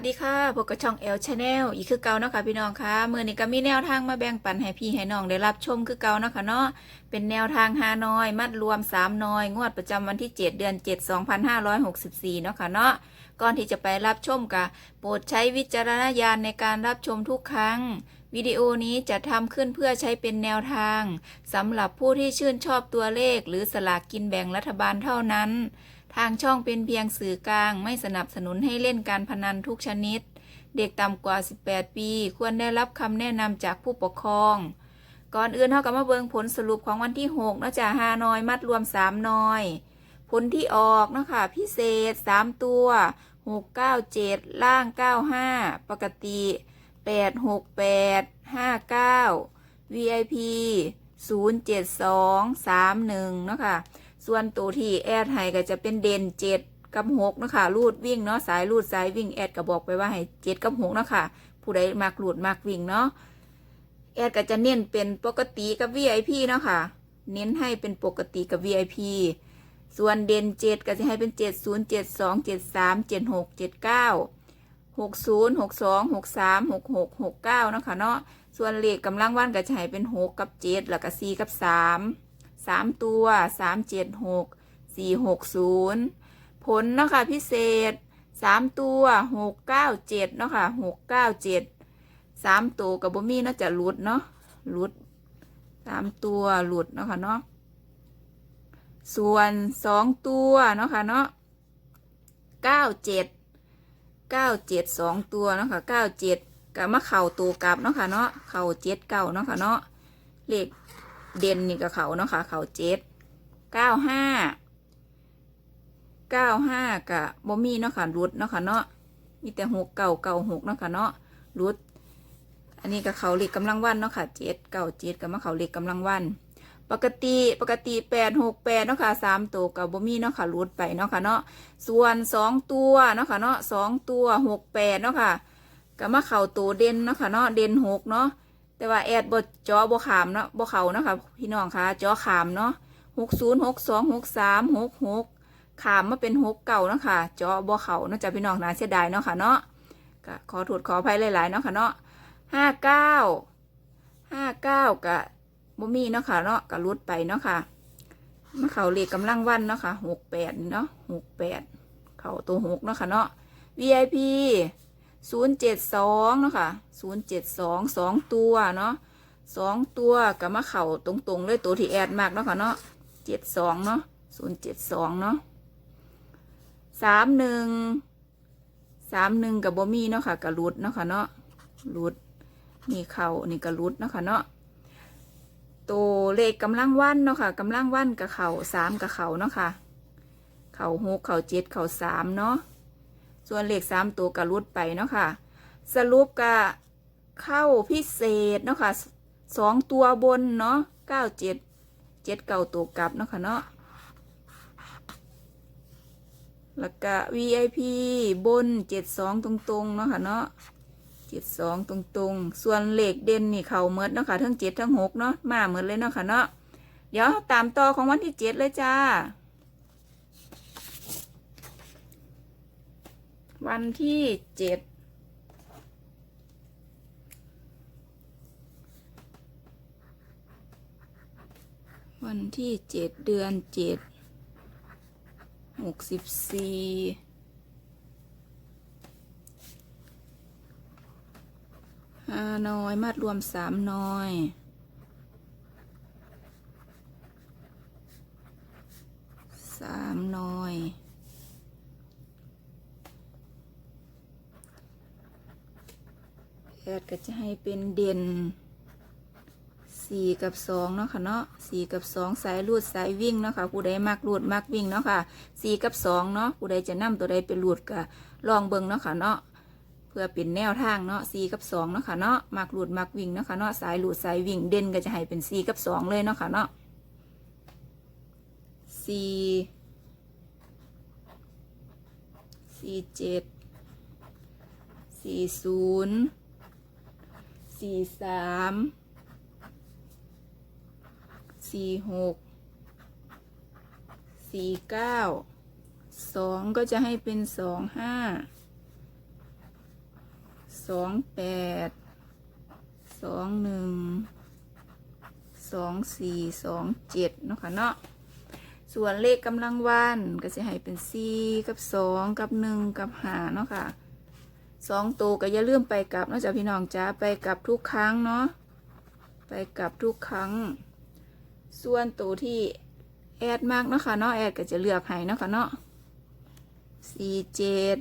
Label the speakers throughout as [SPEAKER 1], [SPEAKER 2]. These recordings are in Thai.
[SPEAKER 1] วัสดีค่ะพบกับช่องเอลชาแนลอีกคือเก่าเนาะค่ะพี่น้องค่ะเมื่อนี้ก็มีแนวทางมาแบ่งปันให้พี่ให้น้องได้รับชมคือเก่าเนาะค่ะเนาะเป็นแนวทางฮานอย มัดรวม3นอย งวดประจำวันที่ 7 เดือน 7 2564เนาะค่ะเนาะก่อนที่จะไปรับชมกะโปรดใช้วิจารณญาณในการรับชมทุกครั้ง วิดีโอนี้จะทำขึ้นเพื่อใช้เป็นแนวทางสำหรับผู้ที่ชื่นชอบตัวเลข หรือสลากกินแบ่งรัฐบาลเท่านั้น ทางช่องเป็นเพียงสื่อกลาง ไม่สนับสนุนให้เล่นการพนันทุกชนิด เด็กต่ำกว่า 18 ปี ควรได้รับคำแนะนำจากผู้ปกครอง ก่อนอื่นเท่ากับมาเบิงผลสรุปของวันที่6นะจ๊ะฮานอยมัดรวม 3 นอย ผลที่ออกนะคะพิเศษ 3 ตัว 697 ล่าง 95 ปกติ 868 59 VIP 072 31เนะคะ ส่วนตัวที่แอดให้ก็จะเป็นเด่นเจ็ดกับหกนะคะรูดวิ่งเนาะสายรูดสายวิ่งแอดก็บอกไปว่าให้เจ็ดกับหกเนาะคะผู้ใดมักรูดมักวิ่งเนาะแอดก็จะเน้นเป็นปกติกับ VIP เนาะค่ะ เน้นให้เป็นปกติกับ VIP ส่วนเด่นเจ็ดก็จะให้เป็นเจ็ดศูนย์เจ็ดสองเจ็ดสามเจ็ดหกเจ็ดเก้าหกศูนย์หกสองหกสามหกหกหกเก้าเนาะคะเนาะส่วนเลขกำลังวันก็จะให้เป็นหกกับเจ็ดแล้วก็สี่กับสาม สามตัวสามเจ็ดหกสี่หกศูนย์ผลเนาะค่ะพิเศษสามตัวหกเก้าเจ็ดเนาะค่ะหกเก้าเจ็ดสามตัวกับบ่มีเนาะจะหลุดเนาะหลุดสามตัวหลุดเนาะค่ะเนาะส่วนสองตัวเนาะค่ะเนาะเก้าเจ็ดเก้าเจ็ดสองตัวเนาะค่ะเก้าเจ็ดกับมาเข่าตัวกลับเนาะค่ะเนาะเข่าเจ็ดเก้าเนาะค่ะเนาะเลข เด่นนี่กับเขาเนาะค่ะ เขาเจ็ดเก้าห้าเก้าห้ากับบ่มีเนาะค่ะรุดเนาะค่ะเนาะมีแต่หกเก่าเก่าหกเนาะค่ะเนาะรุด อันนี้กับเขาเหล็กกำลังวันเนาะค่ะเจ็ดเก่าเจ็ดกับมาเขาเหล็กกำลังวัน ปกติปกติแปดหกแปดเนาะค่ะสามตัวกับบ่มีเนาะค่ะรุดไปเนาะค่ะเนาะส่วนสองตัวเนาะค่ะเนาะสองตัวหกแปดเนาะค่ะกับมาเขาตัวเด่นเนาะค่ะเนาะเด่นหกเนาะ แต่ว่าแอดบดจอบ่ขามเนาะบเขาเนาะค่ะพี่น้องคะจอขามเนาะหกศูนย์หกสองหกสามหกหกขามมาเป็นหกเก่าเนาะค่ะจอบเขาเนาะจะพี่น้องนะเสียดายเนาะค่ะเนาะก็ขอโทษขออภัยหลายๆเนาะค่ะเนาะห้าเก้าห้าเก้ากะบ่มีเนาะค่ะเนาะกะรุดไปเนาะค่ะมาเขาเลขกำลังวันเนาะค่ะหกแปดเนาะหกแปดเขาตัวหกเนาะค่ะเนาะ VIP ศูนย์เจ็ดสองเนาะค่ะศูนย์เจ็ดสองสองตัวเนาะสองตัวกับมาเข่าตรงๆเลยตัวที่แอดมากเนาะค่ะเนาะเจ็ดสองเนาะศูนย์เจ็ดสองเนาะสามหนึ่งสามหนึ่งกับบอมี่เนาะค่ะกับรุดเนาะค่ะเนาะรุดนี่เข่านี่กับรุดเนาะค่ะเนาะตัวเลขกำลังวันเนาะค่ะกำลังวันกับเข่าสามกับเข่าเนาะค่ะ เข่าหกเข่าเจ็ดเข่าสามเนาะ ส่วนเลขสามตัวกระลุดไปเนาะค่ะ สรุปกะเข้าพิเศษเนาะค่ะสองตัวบนเนาะเก้าเจ็ดเจ็ดเก้าตัวกลับเนาะค่ะเนาะแล้วก็ VIP บนเจ็ดสองตรงๆเนาะค่ะเนาะเจ็ดสองตรงๆ ส่วนเหลขเด่นนี่เข่าเมดเนาะค่ะทั้งเจ็ดทั้งหกเนาะมาเหมือนเลยเนาะค่ะเนาะเดี๋ยวตามต่อของวันที่เจ็ดเลยจ้า วันที่เจ็ดวันที่เจ็ดเดือนเจ็ดหกสิบสี่ห้าน้อยมัดรวมสามน้อยสามน้อย แอ ดก็จะให้เป็นเด่นสี่กับสองเนาะค่ะเนาะสี่กับสองสายรูดสายวิ่งเนาะค่ะผู้ใดมักรูดมักวิ่งเนาะค่ะสี่กับสองเนาะผู้ใดจะนำตัวใดไปรูดก็ลองเบิ่งเนาะค่ะเนาะเพื่อเป็นแนวทางเนาะสี่กับสองเนาะค่ะเนาะมักรูดมักวิ่งเนาะค่ะเนาะสายรูดสายวิ่งเด่นก็จะให้เป็นสี่กับสองเลยเนาะค่ะเนาะสี่สี่เจ็ดสี่ศูนย์ สี่สามสี่หกสี่เก้าสองก็จะให้เป็นสองห้าสองแปดสองหนึ่งสองสี่สองเจ็ดเนาะค่ะเนาะส่วนเลขกำลังวันก็จะให้เป็นสี่กับสองกับหนึ่งกับห้าเนาะค่ะ สองตัวก็อย่าลืมไปกลับนอกจากพี่น้องจ้าไปกลับทุกครั้งเนาะไปกลับทุกครั้ง ส่วนตัวที่แอดมากเนาะค่ะเนาะแอดก็จะเลือกให้เนาะค่ะเนาะสี่เจ็ด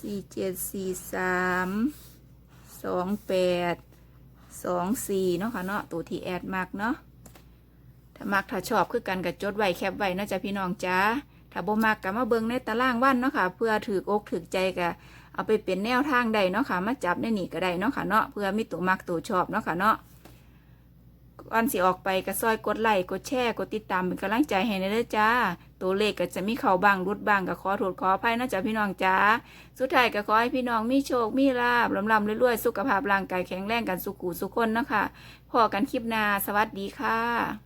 [SPEAKER 1] สี่เจ็ดสี่สามสองแปดสองสี่เนาะค่ะเนาะตัวที่แอดมากเนาะถ้ามักถ้าชอบคือกันกับจดไว้แคปไว้นะจ้ะพี่น้องจ้า ถ้าบ่มักก็มาเบิ่งในตารางวันเนาะค่ะ เพื่อถือกอกถือใจก็เอาไปเป็นแนวทางใดเนาะค่ะ มาจับในนี่ก็ได้เนาะค่ะเนาะเพื่อมีตัวมักตัวชอบเนาะค่ะเนาะก่อนสิออกไปก็ซอยกดไลค์กดแชร์กดติดตามเป็นกำลังใจให้นะเด้อจ้า ตัวเลขก็จะมีเข้าบางรุดบางก็ขอโทษขออภัยนะจ๊ะพี่น้องจ้า สุดท้ายก็ขอให้พี่น้องมีโชค มีลาบลำลำรวยๆ สุขภาพร่างกายแข็งแรงกันสุขุสุขคนเนาะคะพอกันคลิปหน้าสวัสดีค่ะ